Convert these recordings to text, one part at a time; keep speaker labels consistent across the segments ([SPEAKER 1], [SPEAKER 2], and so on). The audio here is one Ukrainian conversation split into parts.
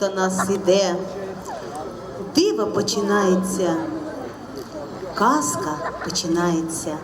[SPEAKER 1] до нас іде. Диво починається, казка починається.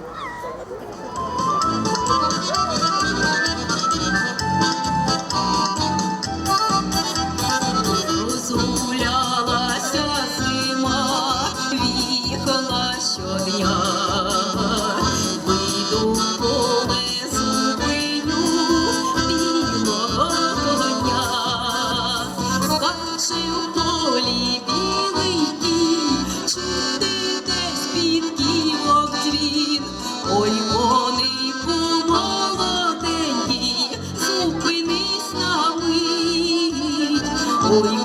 [SPEAKER 2] Ой,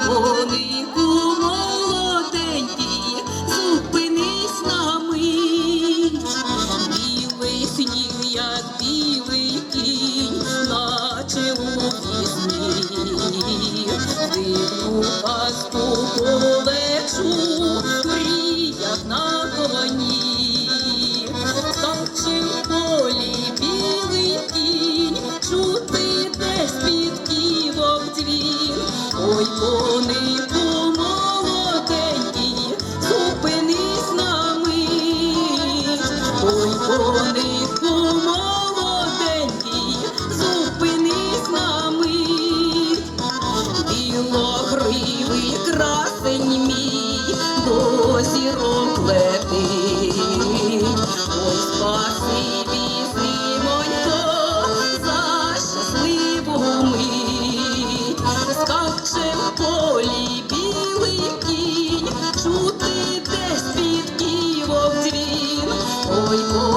[SPEAKER 2] молоденький, зупинись на мить. Білий сніг, як білий кінь, наче у вісні. Дивну Ой, конику молоденький, зупинись на мить. Ой, конику молоденький, зупинись на мить. Красень мій Ой,